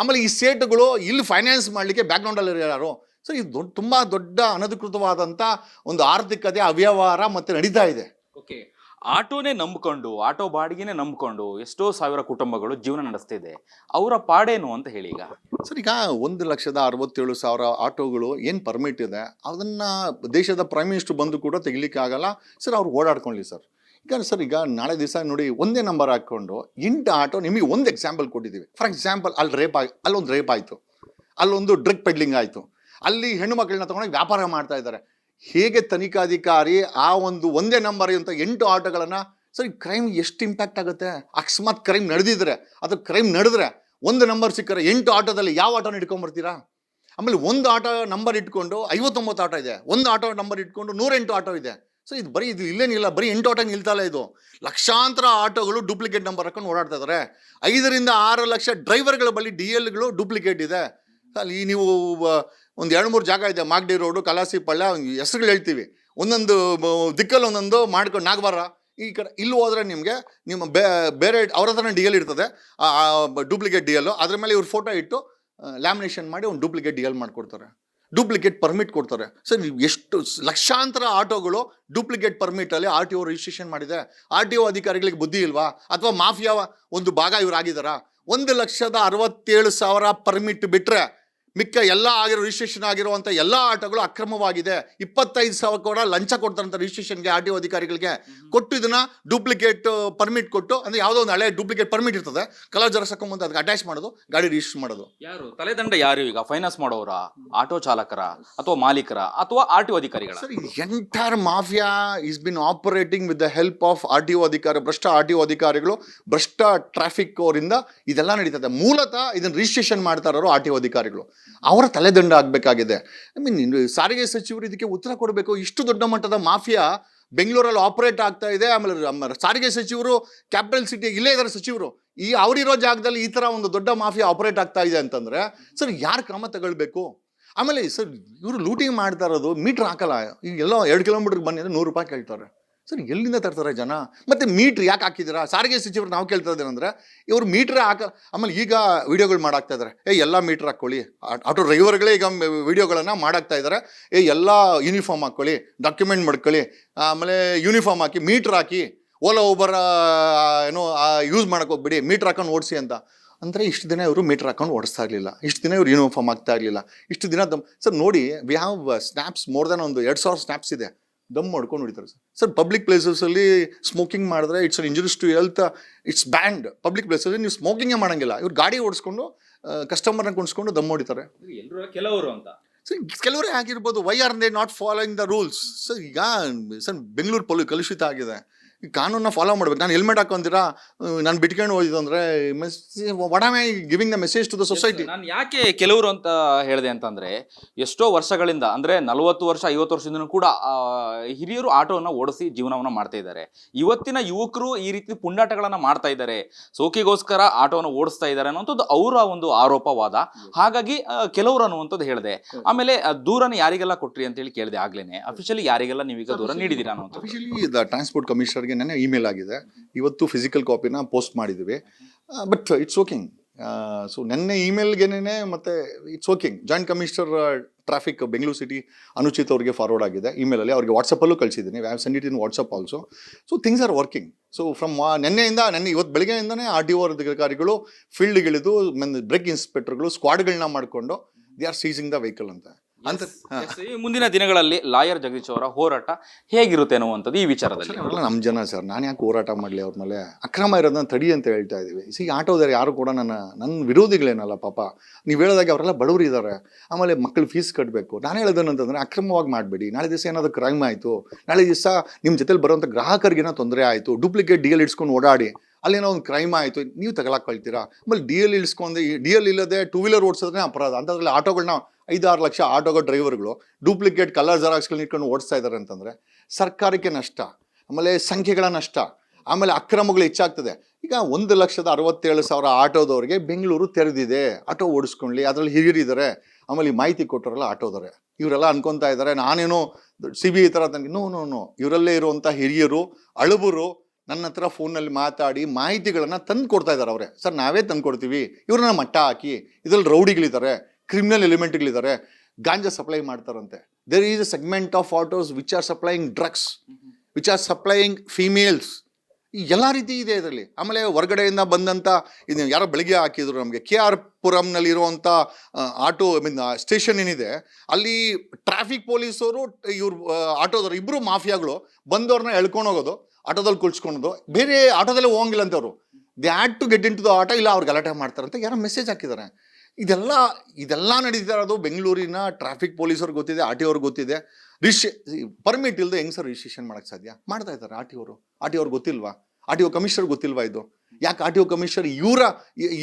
ಆಮೇಲೆ ಈ ಸೇಟುಗಳು ಇಲ್ಲಿ ಫೈನಾನ್ಸ್ ಮಾಡಲಿಕ್ಕೆ ಬ್ಯಾಕ್ಗ್ರೌಂಡಲ್ಲಿ ಯಾರು? ಸೊ ಇದು ದೊಡ್ಡ ತುಂಬ ದೊಡ್ಡ ಅನಧಿಕೃತವಾದಂಥ ಒಂದು ಆರ್ಥಿಕತೆ ಅವ್ಯವಹಾರ ಮತ್ತೆ ನಡೀತಾ ಇದೆ. ಓಕೆ. ಆಟೋನೇ ನಂಬ್ಕೊಂಡು ಆಟೋ ಬಾಡಿಗೆನೇ ನಂಬ್ಕೊಂಡು ಎಷ್ಟೋ ಸಾವಿರ ಕುಟುಂಬಗಳು ಜೀವನ ನಡೆಸ್ತಿದೆ. ಅವರ ಪಾಡೇನು ಅಂತ ಹೇಳಿ ಈಗ. ಸರ್ ಈಗ ಒಂದು ಲಕ್ಷದ ಅರವತ್ತೇಳು ಸಾವಿರ ಆಟೋಗಳು ಏನು ಪರ್ಮಿಟ್ ಇದೆ ಅದನ್ನು ದೇಶದ ಪ್ರೈಮ್ ಮಿನಿಸ್ಟರ್ ಬಂದು ಕೂಡ ತೆಗಿಲಿಕ್ಕೆ ಆಗಲ್ಲ. ಸರ್ ಅವ್ರು ಓಡಾಡ್ಕೊಳ್ಳಿ ಸರ್. ಈಗ ಸರ್ ಈಗ ನಾಳೆ ದಿವಸ ನೋಡಿ ಒಂದೇ ನಂಬರ್ ಹಾಕ್ಕೊಂಡು ಎಂಟು ಆಟೋ ನಿಮಗೆ ಒಂದು ಎಕ್ಸಾಂಪಲ್ ಕೊಟ್ಟಿದ್ದೀವಿ. ಫಾರ್ ಎಕ್ಸಾಂಪಲ್ ಅಲ್ಲಿ ರೇಪ್ ಆಗಿ ಅಲ್ಲೊಂದು ರೇಪ್ ಆಯಿತು. ಅಲ್ಲೊಂದು ಡ್ರಗ್ ಪೆಡ್ಲಿಂಗ್ ಆಯಿತು. ಅಲ್ಲಿ ಹೆಣ್ಣು ಮಕ್ಕಳನ್ನ ತಗೊಂಡೋಗಿ ವ್ಯಾಪಾರ ಮಾಡ್ತಾ ಇದ್ದಾರೆ. ಹೇಗೆ ತನಿಖಾಧಿಕಾರಿ ಆ ಒಂದು ಒಂದೇ ನಂಬರ್ ಅಂತ ಎಂಟು ಆಟೋಗಳನ್ನು, ಸರಿ ಕ್ರೈಮ್ ಎಷ್ಟು ಇಂಪ್ಯಾಕ್ಟ್ ಆಗುತ್ತೆ? ಅಕಸ್ಮಾತ್ ಕ್ರೈಮ್ ನಡೆದಿದ್ರೆ, ಅದು ಕ್ರೈಮ್ ನಡೆದ್ರೆ ಒಂದು ನಂಬರ್ ಸಿಕ್ಕರೆ ಎಂಟು ಆಟೋದಲ್ಲಿ ಯಾವ ಆಟೋನ ಇಟ್ಕೊಂಡ್ಬರ್ತೀರಾ? ಆಮೇಲೆ ಒಂದು ಆಟೋ ನಂಬರ್ ಇಟ್ಕೊಂಡು ಐವತ್ತೊಂಬತ್ತು ಆಟೋ ಇದೆ. ಒಂದು ಆಟೋ ನಂಬರ್ ಇಟ್ಕೊಂಡು ನೂರೆಂಟು ಆಟೋ ಇದೆ. ಸೊ ಇದು ಬರೀ ಇದು ಇಲ್ಲೇನಿಲ್ಲ ಬರೀ ಎಂಟು ಆಟೋ ನಿಲ್ತಲ್ಲ ಇದು. ಲಕ್ಷಾಂತರ ಆಟೋಗಳು ಡೂಪ್ಲಿಕೇಟ್ ನಂಬರ್ ಹಾಕೊಂಡು ಓಡಾಡ್ತಾ ಇದ್ದಾರೆ ಐದರಿಂದ ಆರು ಲಕ್ಷ ಡ್ರೈವರ್ಗಳ ಬಳಿ ಡಿ ಎಲ್ಗಳು ಡೂಪ್ಲಿಕೇಟ್ ಇದೆ. ಅಲ್ಲಿ ನೀವು ಒಂದು ಎರಡು ಮೂರು ಜಾಗ ಇದೆ. ಮಾಗಡಿ ರೋಡು, ಕಲಾಸಿ ಪಳ್ಳ, ಹೆಸ್ರುಗಳು ಹೇಳ್ತೀವಿ. ಒಂದೊಂದು ದಿಕ್ಕಲ್ಲಿ ಒಂದೊಂದು ಮಾಡ್ಕೊಂಡು ನಾಗವಾರ ಈ ಕಡೆ, ಇಲ್ಲಿ ಹೋದ್ರೆ ನಿಮಗೆ ನಿಮ್ಮ ಬೇರೆ ಅವ್ರ ಹತ್ರನೇ ಡಿ ಇರ್ತದೆ. ಡೂಪ್ಲಿಕೇಟ್ ಡಿ ಎಲ್ಲು ಅದ್ರ ಮೇಲೆ ಇವ್ರ ಫೋಟೋ ಇಟ್ಟು ಲ್ಯಾಮಿನೇಷನ್ ಮಾಡಿ ಒಂದು ಡೂಪ್ಲಿಕೇಟ್ ಡಿ ಎಲ್ ಮಾಡಿಕೊಡ್ತಾರೆ. ಡೂಪ್ಲಿಕೇಟ್ ಪರ್ಮಿಟ್ ಕೊಡ್ತಾರೆ. ಸರ್ ಎಷ್ಟು ಲಕ್ಷಾಂತರ ಆಟೋಗಳು ಡೂಪ್ಲಿಕೇಟ್ ಪರ್ಮಿಟಲ್ಲಿ ಆರ್ ಟಿ ಒ ರಿಜಿಸ್ಟ್ರೇಷನ್ ಮಾಡಿದೆ. ಆರ್ ಟಿ ಒ ಅಧಿಕಾರಿಗಳಿಗೆ ಬುದ್ಧಿ ಇಲ್ವಾ? ಅಥವಾ ಮಾಫಿಯಾ ಒಂದು ಭಾಗ ಇವ್ರು ಆಗಿದಾರಾ ಒಂದು ಲಕ್ಷದ ಅರವತ್ತೇಳು ಸಾವಿರ ಪರ್ಮಿಟ್ ಬಿಟ್ಟರೆ ಮಿಕ್ಕ ಎಲ್ಲ ಆಗಿರೋ ರಿಜಿಸ್ಟ್ರೇಷನ್ ಆಗಿರುವಂಥ ಎಲ್ಲ ಆಟಗಳು ಅಕ್ರಮವಾಗಿದೆ. ಇಪ್ಪತ್ತೈದು ಸಾವಿರ ಕೂಡ ಲಂಚ ಕೊಡ್ತಾರಂತ ರಿಜಿಸ್ಟ್ರೇಷನ್ಗೆ ಆರ್ ಟಿ ಒ ಅಧಿಕಾರಿಗಳಿಗೆ ಕೊಟ್ಟು ಇದನ್ನ ಡೂಪ್ಲಿಕೇಟ್ ಪರ್ಮಿಟ್ ಕೊಟ್ಟು ಅಂದ್ರೆ ಯಾವುದೋ ಒಂದು ಹಳೆ ಡೂಪ್ಲಿಕೇಟ್ ಪರ್ಮಿಟ್ ಇರ್ತದೆ. ಕಲರ್ ಜರಸಕ್ಕೆ ಮುಂದೆ ಅದಕ್ಕೆ ಅಟ್ಯಾಚ್ ಮಾಡೋದು ಗಾಡಿ ರಿಜಿಸ್ಟರ್ ಮಾಡೋದು. ಯಾರು? ತಲೆದಂಡ ಯಾರು ಈಗ? ಫೈನಾನ್ಸ್ ಮಾಡೋರ ಆಟೋ ಚಾಲಕರ? ಅಥವಾ ಮಾಲೀಕರ? ಅಥವಾ ಆರ್ ಟಿ ಒ ಅಧಿಕಾರಿಗಳ? Sir entire mafia is been operating with the help of R T O ಅಧಿಕಾರಿ ಭ್ರಷ್ಟ ಆರ್ ಟಿ ಒ ಅಧಿಕಾರಿಗಳು ಭ್ರಷ್ಟ ಟ್ರಾಫಿಕ್ ಅವರಿಂದ ಇದೆಲ್ಲ ನಡೀತದೆ. ಮೂಲತಃ ಇದನ್ನು ರಿಜಿಸ್ಟ್ರೇಷನ್ ಮಾಡ್ತಾರೋ ಇರೋರು ಆರ್ ಟಿ ಒ ಅಧಿಕಾರಿಗಳು. ಅವರ ತಲೆದಂಡ ಆಗಬೇಕಾಗಿದೆ. ಐ ಮೀನ್ ಸಾರಿಗೆ ಸಚಿವರು ಇದಕ್ಕೆ ಉತ್ತರ ಕೊಡಬೇಕು. ಇಷ್ಟು ದೊಡ್ಡ ಮಟ್ಟದ ಮಾಫಿಯಾ ಬೆಂಗಳೂರಲ್ಲಿ ಆಪರೇಟ್ ಆಗ್ತಾ ಇದೆ. ಆಮೇಲೆ ಸಾರಿಗೆ ಸಚಿವರು ಕ್ಯಾಪಿಟಲ್ ಸಿಟಿ ಇಲ್ಲೇ ಇದ್ದಾರೆ ಸಚಿವರು. ಈ ಅವರಿರೋ ಜಾಗದಲ್ಲಿ ಈ ಥರ ಒಂದು ದೊಡ್ಡ ಮಾಫಿಯಾ ಆಪರೇಟ್ ಆಗ್ತಾ ಇದೆ ಅಂತಂದರೆ, ಸರ್ ಯಾರು ಕ್ರಮ ತಗೊಳ್ಬೇಕು? ಆಮೇಲೆ ಸರ್ ಇವರು ಲೂಟಿಂಗ್ ಮಾಡ್ತಾ ಇರೋದು ಮೀಟ್ರ್ ಹಾಕಲ್ಲ. ಈಗ ಎಲ್ಲೋ ಎರಡು ಬನ್ನಿ ಅಂದರೆ ನೂರು ರೂಪಾಯಿ ಕೇಳ್ತಾರೆ. ಸರ್, ಎಲ್ಲಿಂದ ತರ್ತಾರೆ ಜನ? ಮತ್ತು ಮೀಟ್ರ್ ಯಾಕೆ ಹಾಕಿದ್ದೀರಾ? ಸಾರಿಗೆ ಸಚಿವರು ನಾವು ಕೇಳ್ತಾ ಅಂದ್ರೆ, ಇವರು ಮೀಟ್ರ್ ಹಾಕ, ಆಮೇಲೆ ಈಗ ವೀಡಿಯೋಗಳು ಮಾಡಾಕ್ತಾ ಇದ್ದಾರೆ. ಏ, ಎಲ್ಲ ಮೀಟ್ರ್ ಹಾಕ್ಕೊಳ್ಳಿ. ಆಟೋ ಡ್ರೈವರ್ಗಳೇ ಈಗ ವೀಡಿಯೋಗಳನ್ನು ಮಾಡಾಕ್ತಾ ಇದ್ದಾರೆ. ಏ, ಎಲ್ಲ ಯೂನಿಫಾರ್ಮ್ ಹಾಕ್ಕೊಳ್ಳಿ, ಡಾಕ್ಯುಮೆಂಟ್ ಮಾಡ್ಕೊಳ್ಳಿ, ಆಮೇಲೆ ಯೂನಿಫಾರ್ಮ್ ಹಾಕಿ, ಮೀಟ್ರ್ ಹಾಕಿ, ಓಲಾ ಓಬರ್ ಏನೋ ಯೂಸ್ ಮಾಡಕ್ಕೆ ಹೋಗ್ಬಿಡಿ, ಮೀಟ್ರ್ ಹಾಕೊಂಡು ಓಡಿಸಿ ಅಂತ. ಅಂದರೆ ಇಷ್ಟು ದಿನ ಇವರು ಮೀಟ್ರ್ ಹಾಕೊಂಡು ಓಡಿಸ್ತಾ ಇರಲಿಲ್ಲ. ಇಷ್ಟು ದಿನ ಇವರು ಯೂನಿಫಾರ್ಮ್ ಆಗ್ತಾ ಇರಲಿಲ್ಲ. ಇಷ್ಟು ದಿನ ಸರ್ ನೋಡಿ we have snaps more than ಒಂದು ಎರಡು ಸಾವಿರ ಸ್ನ್ಯಾಪ್ಸ್ ಇದೆ. ದಮ್ ಮಾಡ್ಕೊಂಡು ಹೊಡಿತಾರೆ ಸರ್. ಸರ್ ಪಬ್ಲಿಕ್ ಪ್ಲೇಸಸಲ್ಲಿ ಸ್ಮೋಕಿಂಗ್ ಮಾಡಿದ್ರೆ it's an injurious to health it's banned public ಪ್ಲೇಸಲ್ಲಿ ನೀವು ಸ್ಮೋಕಿಂಗೇ ಮಾಡಂಗಿಲ್ಲ. ಇವ್ರು ಗಾಡಿ ಓಡಿಸ್ಕೊಂಡು ಕಸ್ಟಮರ್ನ ಕುಣಿಸ್ಕೊಂಡು ದಮ್ ಹೊಡಿತಾರೆ. ಎಲ್ಲರೂ ಕೆಲವರು ಅಂತ. ಸರ್ ಕೆಲವರೇ ಆಗಿರ್ಬೋದು. Why are they not following the rules sir ಈಗ ಸರ್ ಬೆಂಗಳೂರು ಪೊಲ್ಯೂ ಕಲುಷಿತ ಆಗಿದೆ. ಕಾನೂನನ್ನ ಫಾಲೋ ಮಾಡ್ಬೇಕು. ನಾನು ಹೆಲ್ಮೆಟ್ ಹಾಕೊಂತೀರಾ ನಾನು ಬಿಟ್ಕೊಂಡು ಹೋಯ್ತು ಅಂದರೆ what am I giving the message to the society ನಾನು ಯಾಕೆ ಕೆಲವರು ಅಂತ ಹೇಳಿದೆ ಅಂತಂದ್ರೆ ಎಷ್ಟೋ ವರ್ಷಗಳಿಂದ ಅಂದ್ರೆ ನಲವತ್ತು ವರ್ಷ ಐವತ್ತು ವರ್ಷದಿಂದ ಕೂಡ ಹಿರಿಯರು ಆಟೋವನ್ನು ಓಡಿಸಿ ಜೀವನವನ್ನ ಮಾಡ್ತಾ ಇದ್ದಾರೆ. ಇವತ್ತಿನ ಯುವಕರು ಈ ರೀತಿ ಪುಂಡಾಟಗಳನ್ನ ಮಾಡ್ತಾ ಇದ್ದಾರೆ. ಸೋಕಿಗೋಸ್ಕರ ಆಟೋವನ್ನು ಓಡಿಸ್ತಾ ಇದ್ದಾರೆ ಅನ್ನೋಂಥದ್ದು ಅವರ ಒಂದು ಆರೋಪವಾದ. ಹಾಗಾಗಿ ಕೆಲವರು ಅನ್ನುವಂಥದ್ದು ಹೇಳಿದೆ. ಆಮೇಲೆ ದೂರನ ಯಾರಿಗೆಲ್ಲ ಕೊಟ್ರಿ ಅಂತ ಹೇಳಿ ಕೇಳಿದೆ ಆಗ್ಲೇನೆ. ಅಫಿಷಿಯಲಿ ಯಾರಿಗೆಲ್ಲ ನೀವೀಗ ದೂರ ನೀಡಿದ್ದೀರಾ ಅನ್ನೋದು ಟ್ರಾನ್ಸ್ಪೋರ್ಟ್ ಕಮಿಷನರ್ಗೆ ನೆನೆ ಇಮೇಲ್ ಆಗಿದೆ. ಇವತ್ತು ಫಿಸಿಕಲ್ ಕಾಪಿನ ಪೋಸ್ಟ್ ಮಾಡಿದ್ದೀವಿ ಬಟ್ ಇಟ್ಸ್ ಓಕಿಂಗ್ ಸೊ ನೆನ್ನೆ ಇಮೇಲ್ಗೆನೇ ಮತ್ತೆ it's working joint commissioner traffic Bengaluru city Anucheth ಅವರಿಗೆ ಫಾರ್ವರ್ಡ್ ಆಗಿದೆ. ಇಮೇಲಲ್ಲಿ ಅವ್ರಿಗೆ ವಾಟ್ಸಪ್ಪಲ್ಲೂ ಕಳಿಸಿದ್ದೀನಿ. We've send it in WhatsApp also so things are working so from ನೆನ್ನೆಯಿಂದ, ನೆನ್ನೆ ಇವತ್ತು ಬೆಳಗ್ಗೆಯಿಂದನೇ ಆರ್ ಡಿ ಒ ಅಧಿಕಾರಿಗಳು ಫೀಲ್ಡ್ಗಿಳಿದು ಬ್ರೇಕ್ ಇನ್ಸ್ಪೆಕ್ಟರ್ಗಳು ಸ್ಕ್ವಾಡ್ಗಳನ್ನ ಮಾಡಿಕೊಂಡು they are seizing the vehicle ಅಂತ. ಅಂತ ಈ ಮುಂದಿನ ದಿನಗಳಲ್ಲಿ ಲಾಯರ್ ಜಗದೀಶ್ ಅವರ ಹೋರಾಟ ಹೇಗಿರುತ್ತೆ ಅನ್ನುವಂಥದ್ದು ಈ ವಿಚಾರದಲ್ಲಿ ಅವರೆಲ್ಲ ನಮ್ಮ ಜನ ಸರ್ ನಾನು ಯಾಕೆ ಹೋರಾಟ ಮಾಡಲಿ ಅವ್ರ ಮೇಲೆ? ಅಕ್ರಮ ಇರೋದನ್ನ ತಡಿ ಅಂತ ಹೇಳ್ತಾ ಇದ್ದೀವಿ ಸಿ ಆಟೋದಾರೆ ಯಾರು ಕೂಡ ನನ್ನ ನನ್ನ ವಿರೋಧಿಗಳೇನಲ್ಲ ಪಾಪ. ನೀವು ಹೇಳಿದಾಗ ಅವರೆಲ್ಲ ಬಡವರು ಇದ್ದಾರೆ ಆಮೇಲೆ ಮಕ್ಕಳು ಫೀಸ್ ಕಟ್ಟಬೇಕು ನಾನು ಹೇಳೋದೇನಂತಂದ್ರೆ ಅಕ್ರಮವಾಗಿ ಮಾಡಬೇಡಿ. ನಾಳೆ ದಿವಸ ಏನಾದರೂ ಕ್ರೈಮ್ ಆಯಿತು. ನಾಳೆ ದಿವಸ ನಿಮ್ಮ ಜೊತೆಲಿ ಬರುವಂಥ ಗ್ರಾಹಕರಿಗೇನೋ ತೊಂದರೆ ಆಯಿತು. ಡೂಪ್ಲಿಕೇಟ್ ಡಿ ಎಲ್ ಇಡ್ಸ್ಕೊಂಡು ಓಡಾಡಿ. ಅಲ್ಲೇನೋ ಒಂದು ಕ್ರೈಮ್ ಆಯಿತು. ನೀವು ತಗಲಾಕೊಳ್ತೀರಾ ಆಮೇಲೆ ಡಿ ಎಲ್ ಇಳಿಸ್ಕೊಂಡು ಡಿ ಎಲ್ ಇಲ್ಲದೆ ಟೂ ವೀಲರ್ ಓಡಿಸಿದ್ರೆ ಅಪರಾಧ. ಅಂಥದ್ರಲ್ಲಿ ಆಟೋಗಳನ್ನ ಐದಾರು ಲಕ್ಷ ಆಟೋಗಳ ಡ್ರೈವರ್ಗಳು ಡೂಪ್ಲಿಕೇಟ್ ಕಲರ್ ಜೆರಾಕ್ಸ್ಗಳನ್ನ ಇಟ್ಕೊಂಡು ಓಡಿಸ್ತಾ ಇದ್ದಾರೆ ಅಂತಂದರೆ ಸರ್ಕಾರಕ್ಕೆ ನಷ್ಟ, ಆಮೇಲೆ ಸಂಖ್ಯೆಗಳ ನಷ್ಟ, ಆಮೇಲೆ ಅಕ್ರಮಗಳು ಹೆಚ್ಚಾಗ್ತದೆ. ಈಗ ಒಂದು ಲಕ್ಷದ ಅರವತ್ತೇಳು ಸಾವಿರ ಆಟೋದವರಿಗೆ ಬೆಂಗಳೂರು ತೆರೆದಿದೆ. ಆಟೋ ಓಡಿಸ್ಕೊಳ್ಳಿ ಅದರಲ್ಲಿ ಹಿರಿಯರಿದ್ದಾರೆ ಆಮೇಲೆ ಈ ಮಾಹಿತಿ ಕೊಟ್ಟರಲ್ಲ ಆಟೋದವ್ರೆ. ಇವರೆಲ್ಲ ಅನ್ಕೊತಾ ಇದ್ದಾರೆ ನಾನೇನೋ ಸಿ ಬಿ ಐ ಥರ ನನಗೆ ನೋ ನೋ ನೋ, ಇವರಲ್ಲೇ ಇರುವಂಥ ಹಿರಿಯರು, ಅಳುಬರು ನನ್ನ ಹತ್ರ ಫೋನಲ್ಲಿ ಮಾತಾಡಿ ಮಾಹಿತಿಗಳನ್ನು ತಂದು ಕೊಡ್ತಾ ಇದ್ದಾರೆ ಅವರೇ. ಸರ್, ನಾವೇ ತಂದು ಕೊಡ್ತೀವಿ ಇವ್ರನ್ನ ಮಟ್ಟ ಹಾಕಿ, ಇದರಲ್ಲಿ ರೌಡಿಗಳಿದ್ದಾರೆ ಕ್ರಿಮಿನಲ್ ಎಲಿಮೆಂಟ್ಗಳಿದ್ದಾರೆ ಗಾಂಜಾ ಸಪ್ಲೈ ಮಾಡ್ತಾರಂತೆ. There is a segment of autos which are supplying drugs which are supplying females ಈ ಎಲ್ಲ ರೀತಿ ಇದೆ ಇದರಲ್ಲಿ. ಆಮೇಲೆ ಹೊರಗಡೆಯಿಂದ ಬಂದಂಥ ಇದು ಯಾರೋ ಬೆಳಗ್ಗೆ ಹಾಕಿದ್ರು ನಮಗೆ ಕೆ ಆರ್ ಪುರಂನಲ್ಲಿ ಇರುವಂಥ ಆಟೋ ಐ ಮೀನ್ ಸ್ಟೇಷನ್ ಏನಿದೆ ಅಲ್ಲಿ ಟ್ರಾಫಿಕ್ ಪೊಲೀಸರು ಇವ್ರು ಆಟೋದವ್ರು ಇಬ್ಬರು ಮಾಫಿಯಾಗಳು ಬಂದವ್ರನ್ನ ಎಳ್ಕೊಂಡು ಹೋಗೋದು ಆಟೋದಲ್ಲಿ ಕುಳ್ಸ್ಕೊಳೋದು. ಬೇರೆ ಆಟೋದಲ್ಲೇ ಹೋಗಂಗಿಲ್ಲ ಅಂತ ಅವರು they had to get into the auto ಇಲ್ಲ ಅವ್ರು ಗಲಾಟೆ ಮಾಡ್ತಾರಂತ ಯಾರೋ ಮೆಸೇಜ್ ಹಾಕಿದ್ದಾರೆ. ಇದೆಲ್ಲ ಇದೆಲ್ಲ ನಡೀತಾ ಇರೋದು ಬೆಂಗಳೂರಿನ ಟ್ರಾಫಿಕ್ ಪೊಲೀಸವ್ರಿಗೆ ಗೊತ್ತಿದೆ ಆರ್ ಟಿ ಅವ್ರಿಗೆ ಗೊತ್ತಿದೆ. ರಿಶ್ ಪರ್ಮಿಟ್ ಇಲ್ಲದೆ ಹೆಂಗ್ ಸರ್ ರಿಜಿಸ್ಟ್ರೇಷನ್ ಮಾಡಕ್ ಸಾಧ್ಯ? ಮಾಡ್ತಾ ಇದ್ದಾರೆ ಆರ್ ಟಿ ಅವರು. ಆರ್ ಟಿ ಅವ್ರಿಗೆ ಗೊತ್ತಿಲ್ವಾ? ಆರ್ ಟಿ ಒ ಕಮಿಷನರ್ ಗೊತ್ತಿಲ್ವಾ ಇದು? ಯಾಕೆ ಆರ್ ಟಿ ಒ ಕಮಿಷನರ್ ಇವರ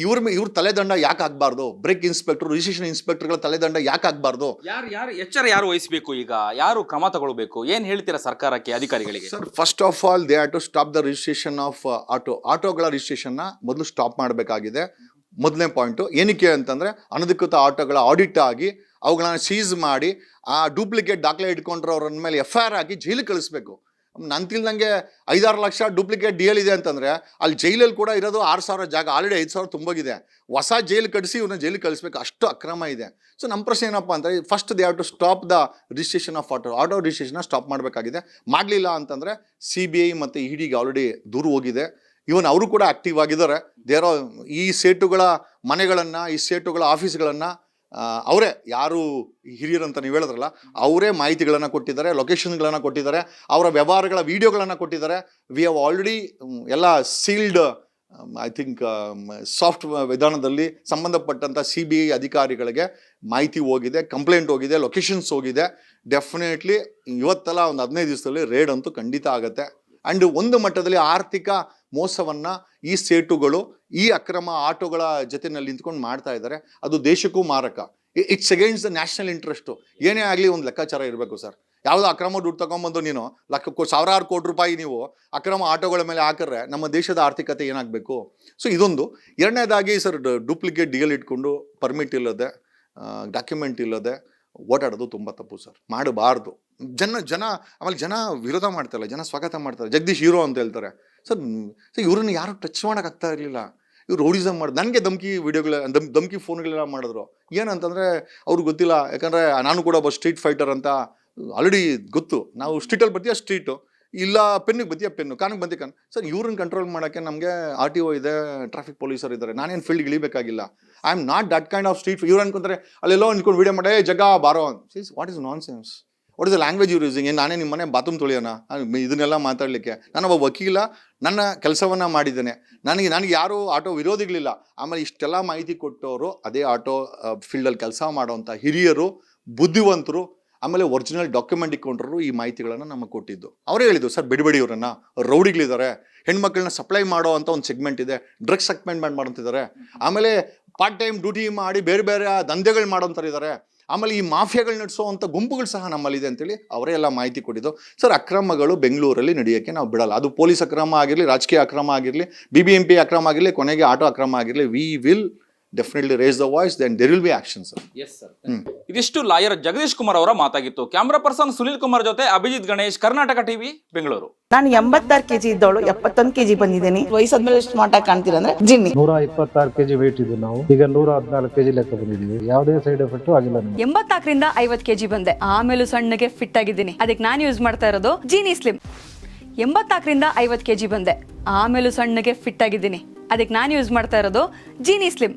ಇವ್ರ ಇವ್ರ ತಲೆದಂಡ ಯಾಕೆ ಆಗಬಾರ್ದು? ಬ್ರೇಕ್ ಇನ್ಸ್ಪೆಕ್ಟರ್ ರಿಜಿಸ್ಟ್ರೇಷನ್ ಇನ್ಸ್ಪೆಕ್ಟರ್ಗಳ ತಲೆದಂಡ ಯಾಕೆ ಆಗಬಾರ್ದು? ಯಾರು ಯಾರು ಎಚ್ಚರ ಯಾರು ವಹಿಸಬೇಕು ಈಗ? ಯಾರು ಕ್ರಮ ತಗೊಳ್ಬೇಕು? ಏನು ಹೇಳ್ತೀರಾ ಸರ್ಕಾರಕ್ಕೆ ಅಧಿಕಾರಿಗಳಿಗೆ? Sir first of all they have to stop the registration of auto ಆಟೋಗಳ ರಿಜಿಸ್ಟ್ರೇಷನ್ನ ಮೊದಲು ಸ್ಟಾಪ್ ಮಾಡಬೇಕಾಗಿದೆ. ಮೊದಲನೇ ಪಾಯಿಂಟು, ಏನಕ್ಕೆ ಅಂತಂದರೆ ಅನಧಿಕೃತ ಆಟೋಗಳ ಆಡಿಟ್ ಆಗಿ ಅವುಗಳನ್ನ ಸೀಸ್ ಮಾಡಿ, ಆ ಡೂಪ್ಲಿಕೇಟ್ ದಾಖಲೆ ಇಟ್ಕೊಂಡ್ರವ್ರ ಮೇಲೆ ಎಫ್ ಐ ಆರ್ ಆಗಿ ಜೈಲಿಗೆ ಕಳಿಸ್ಬೇಕು. ನನ್ನ ತಿಳಿದಂಗೆ ಐದಾರು ಲಕ್ಷ ಡೂಪ್ಲಿಕೇಟ್ ಡಿ ಎಲ್ ಇದೆ ಅಂತಂದರೆ ಅಲ್ಲಿ ಜೈಲಲ್ಲಿ ಕೂಡ ಇರೋದು ಆರು ಸಾವಿರ ಜಾಗ ಆಲ್ರೆಡಿ ಐದು ಸಾವಿರ ತುಂಬೋಗಿದೆ. ಹೊಸ ಜೈಲು ಕಟ್ಟಿಸಿ ಇವ್ರನ್ನ ಜೈಲಿಗೆ ಕಳಿಸ್ಬೇಕು, ಅಷ್ಟು ಅಕ್ರಮ ಇದೆ. ಸೊ ನಮ್ಮ ಪ್ರಶ್ನೆ ಏನಪ್ಪ ಅಂದರೆ first they have to stop the registration of auto auto ರಿಜಿಸ್ಟ್ರೇಷನ್ನ stop ಮಾಡಬೇಕಾಗಿದೆ. ಮಾಡಲಿಲ್ಲ ಅಂತಂದರೆ ಸಿ ಬಿ ಐ ಮತ್ತು ಇ ಡಿಗೆ ಆಲ್ರೆಡಿ ದೂರ ಹೋಗಿದೆ. ಇವನ್ ಅವರು ಕೂಡ ಆಕ್ಟಿವ್ ಆಗಿದ್ದಾರೆ. ದೇರ ಈ ಸೇಟುಗಳ ಮನೆಗಳನ್ನು, ಈ ಸೇಟುಗಳ ಆಫೀಸ್ಗಳನ್ನು ಅವರೇ ಯಾರು ಹಿರಿಯರಂತ ನೀವು ಹೇಳಿದ್ರಲ್ಲ, ಅವರೇ ಮಾಹಿತಿಗಳನ್ನು ಕೊಟ್ಟಿದ್ದಾರೆ ಲೊಕೇಶನ್ಗಳನ್ನು ಕೊಟ್ಟಿದ್ದಾರೆ, ಅವರ ವ್ಯವಹಾರಗಳ ವಿಡಿಯೋಗಳನ್ನು ಕೊಟ್ಟಿದ್ದಾರೆ. ವಿ ಹ್ಯಾವ್ ಆಲ್ರೆಡಿ ಎಲ್ಲ ಸೀಲ್ಡ್ ಐ ಥಿಂಕ್ ಸಾಫ್ಟ್ ವಿಧಾನದಲ್ಲಿ ಸಂಬಂಧಪಟ್ಟಂಥ ಸಿ ಬಿ ಐ ಅಧಿಕಾರಿಗಳಿಗೆ ಮಾಹಿತಿ ಹೋಗಿದೆ ಕಂಪ್ಲೇಂಟ್ ಹೋಗಿದೆ ಲೊಕೇಶನ್ಸ್ ಹೋಗಿದೆ. ಡೆಫಿನೆಟ್ಲಿ ಇವತ್ತೆಲ್ಲ ಒಂದು ಹದಿನೈದು ದಿವಸದಲ್ಲಿ ರೇಡ್ ಅಂತೂ ಖಂಡಿತ ಆಗುತ್ತೆ. ಆ್ಯಂಡ್ ಒಂದು ಮಟ್ಟದಲ್ಲಿ ಆರ್ಥಿಕ ಮೋಸವನ್ನು ಈ ಸೇಟುಗಳು, ಈ ಅಕ್ರಮ ಆಟೋಗಳ ಜೊತೆನಲ್ಲಿ ನಿಂತ್ಕೊಂಡು ಮಾಡ್ತಾ ಇದ್ದಾರೆ. ಅದು ದೇಶಕ್ಕೂ ಮಾರಕ. It's against the national interest ಏನೇ ಆಗಲಿ ಒಂದು ಲೆಕ್ಕಾಚಾರ ಇರಬೇಕು ಸರ್. ಯಾವುದೋ ಅಕ್ರಮ ದುಡ್ಡು ತಗೊಂಬಂದು ನೀನು ಲಕ್ಕ ಸಾವಿರಾರು ಕೋಟಿ ರೂಪಾಯಿ ನೀವು ಅಕ್ರಮ ಆಟೋಗಳ ಮೇಲೆ ಹಾಕಿದ್ರೆ ನಮ್ಮ ದೇಶದ ಆರ್ಥಿಕತೆ ಏನಾಗಬೇಕು? ಸೊ ಇದೊಂದು. ಎರಡನೇದಾಗಿ ಸರ್ ಡೂಪ್ಲಿಕೇಟ್ ಡಿಗಲ್ ಇಟ್ಕೊಂಡು ಪರ್ಮಿಟ್ ಇಲ್ಲದೆ ಡಾಕ್ಯುಮೆಂಟ್ ಇಲ್ಲದೆ ಓಡಾಡೋದು ತುಂಬ ತಪ್ಪು ಸರ್. ಮಾಡಬಾರ್ದು. ಜನ ಜನ, ಆಮೇಲೆ ಜನ ವಿರೋಧ ಮಾಡ್ತಾರಲ್ಲ ಜನ ಸ್ವಾಗತ ಮಾಡ್ತಾರೆ ಜಗದೀಶ್ ಹೀರೋ ಅಂತ ಹೇಳ್ತಾರೆ. ಸರ್ ಸರ್ ಇವ್ರನ್ನ ಯಾರು ಟಚ್ ಮಾಡೋಕ್ಕಾಗ್ತಾ ಇರಲಿಲ್ಲ. ಇವ್ರು ರೌಡಿಸಮ್ ಮಾಡಿ, ನನಗೆ ಧಮ್ಕಿ ವಿಡಿಯೋಗಳ ದಮ್ ಧಮ್ಕಿ ಫೋನ್ಗಳೆಲ್ಲ ಮಾಡಿದ್ರು. ಏನಂತಂದರೆ ಅವ್ರಿಗೆ ಗೊತ್ತಿಲ್ಲ. ಯಾಕಂದರೆ ನಾನು ಕೂಡ ಒಬ್ಬ ಸ್ಟ್ರೀಟ್ ಫೈಟರ್ ಅಂತ ಆಲ್ರೆಡಿ ಗೊತ್ತು. ನಾವು ಸ್ಟ್ರೀಟಲ್ಲಿ ಬರ್ತೀವಿ ಸ್ಟ್ರೀಟು ಇಲ್ಲ, ಪೆನ್ನಿಗೆ ಬದಿಯ ಪೆನ್ನು, ಕಾನಿಗೆ ಬಂದಿ ಕಾನ್. ಸರ್, ಇವ್ರನ್ನ ಕಂಟ್ರೋಲ್ ಮಾಡೋಕ್ಕೆ ನಮಗೆ ಆರ್ ಟಿ ಒ ಇದೆ ಟ್ರಾಫಿಕ್ ಪೊಲೀಸರು ಇದ್ದಾರೆ ನಾನೇನು field ಇಳಿಬೇಕಾಗಿಲ್ಲ. I am not that kind of street ಇವ್ರು ಅನ್ಕೊಂತಾರೆ ಅಲ್ಲೆಲ್ಲೋ ಅನ್ಕೊಂಡು ವೀಡಿಯೋ ಮಾಡೇ ಜಗ ಬಾರೋ seize what is nonsense what is the language you're using ನಾನೇ ನಿಮ್ಮ ಮನೆ ಬಾತ್ರೂಮ್ ತೊಳೆಯೋಣ? ಇದನ್ನೆಲ್ಲ ಮಾತಾಡಲಿಕ್ಕೆ. ನಾನೊಬ್ಬ ವಕೀಲ, ನನ್ನ ಕೆಲಸವನ್ನು ಮಾಡಿದ್ದೇನೆ. ನನಗೆ ನನಗೆ ಯಾರೂ ಆಟೋ ವಿರೋಧಿಗಳಿಲ್ಲ. ಆಮೇಲೆ ಇಷ್ಟೆಲ್ಲ ಮಾಹಿತಿ ಕೊಟ್ಟವರು ಅದೇ ಆಟೋ ಫೀಲ್ಡಲ್ಲಿ ಕೆಲಸ ಮಾಡೋವಂಥ ಹಿರಿಯರು, ಬುದ್ಧಿವಂತರು ಆಮೇಲೆ ಒರಿಜಿನಲ್ ಡಾಕ್ಯುಮೆಂಟ್ ಇಟ್ಕೊಂಡ್ರು ಈ ಮಾಹಿತಿಗಳನ್ನು ನಮಗೆ ಕೊಟ್ಟಿದ್ದು. ಅವರೇ ಹೇಳಿದ್ದು, ಸರ್ ಬಿಡಬೇಡಿ ಇವರನ್ನ ರೌಡಿಗಳಿದ್ದಾರೆ, ಹೆಣ್ಮಕ್ಳನ್ನ ಸಪ್ಲೈ ಮಾಡೋ ಅಂತ ಒಂದು ಸೆಗ್ಮೆಂಟ್ ಇದೆ ಡ್ರಗ್ಸ್ ಸೆಗ್ಮೆಂಟ್ ಮಾಡ್ತಿದ್ದಾರೆ. ಆಮೇಲೆ ಪಾರ್ಟ್ ಟೈಮ್ ಡ್ಯೂಟಿ ಮಾಡಿ ಬೇರೆ ಬೇರೆ ದಂಧೆಗಳು ಮಾಡೋಂಥರಿದ್ದಾರೆ ಆಮೇಲೆ ಈ ಮಾಫಿಯಾಗಳು ನಡೆಸೋವಂಥ ಗುಂಪುಗಳು ಸಹ ನಮ್ಮಲ್ಲಿದೆ ಅಂತೇಳಿ ಅವರೇ ಎಲ್ಲ ಮಾಹಿತಿ ಕೊಟ್ಟಿದ್ದು. ಸರ್, ಅಕ್ರಮಗಳು ಬೆಂಗಳೂರಲ್ಲಿ ನಡೆಯೋಕ್ಕೆ ನಾವು ಬಿಡಲ್ಲ. ಅದು ಪೊಲೀಸ್ ಅಕ್ರಮ ಆಗಿರಲಿ, ರಾಜಕೀಯ ಅಕ್ರಮ ಆಗಿರಲಿ ಬಿ ಬಿ ಎಂ ಅಕ್ರಮ ಆಗಿರಲಿ, ಕೊನೆಗೆ ಆಟೋ ಅಕ್ರಮ ಆಗಿರಲಿ we will definitely raise the voice then there will be action sir ಇದಿಷ್ಟು ಲಾಯರ್ ಜಗದೀಶ್ ಕುಮಾರ್ ಅವರ ಮಾತಾಗಿತ್ತು. ಕ್ಯಾಮ್ರಾ ಪರ್ಸನ್ ಸುನಿಲ್ ಕುಮಾರ್ ಜೊತೆ ಅಭಿಜಿತ್ ಗಣೇಶ್ ಕರ್ನಾಟಕ ಟಿವಿ ಬೆಂಗಳೂರು. ನಾನು ಎಂಬತ್ತಾರು ಕೆಜಿ ಇದ್ದವಳು ಎಪ್ಪತ್ತೊಂದು ಕೆಜಿ ಬಂದಿದ್ದೀನಿ. ವಯಸ್ಸಾದ್ಮೇಲೆ ಸ್ಮಾರ್ಟ್ ಆಗಿ ಕಾಣ್ತೀರ ಅಂದ್ರೆ ಜಿನ್ನಿ. ನೂರ ಇಪ್ಪತ್ತಾರು ಕೆಜಿ ವೇಟ್ ಇದ್ದೀವಿ ನಾವು. ಈಗ ನೂರ ಹದಿನಾಲ್ಕು ಕೆಜಿ ಲೆಕ್ಕ ಬಂದಿದ್ದೀವಿ. ಯಾವುದೇ ಸೈಡ್ ಎಫೆಕ್ಟ್ ಆಗಿಲ್ಲ ಎಂಬತ್ತಾಕರಿಂದ ಎಂಬತ್ನಾಲ್ಕರಿಂದ ಐವತ್ ಕೆಜಿ ಬಂದೆ. ಆಮೇಲೆ ಸಣ್ಣಗೆ ಫಿಟ್ ಆಗಿದ್ದೀನಿ. ಅದಕ್ಕೆ ನಾನು ಯೂಸ್ ಮಾಡ್ತಾ ಇರೋದು ಜೀನಿ ಸ್ಲಿಮ್ ಎಂಬತ್ನಾಲ್ಕರಿಂದ ಕೆ ಕೆಜಿ ಬಂದೆ. ಆಮೇಲೆ ಸಣ್ಣಗೆ ಫಿಟ್ ಆಗಿದ್ದೀನಿ. ಅದಕ್ಕೆ ನಾನು ಯೂಸ್ ಮಾಡ್ತಾ ಇರೋದು ಜೀನಿ ಸ್ಲಿಮ್